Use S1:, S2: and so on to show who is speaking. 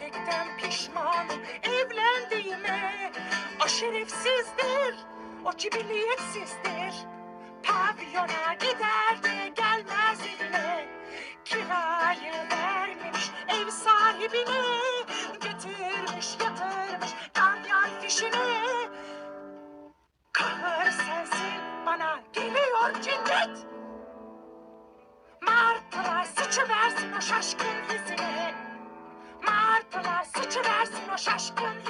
S1: Gerçekten pişmanım evlendiğime. O şerefsizdir, o cibiliyetsizdir Pavyona gider de gelmez evine. Kirayı vermemiş ev sahibine. Götürmüş yatırmış ganyan fişine Kahır sensin bana geliyor cinnet. Martılar sıçıversin o şaşkın sıçıversin o şaşkın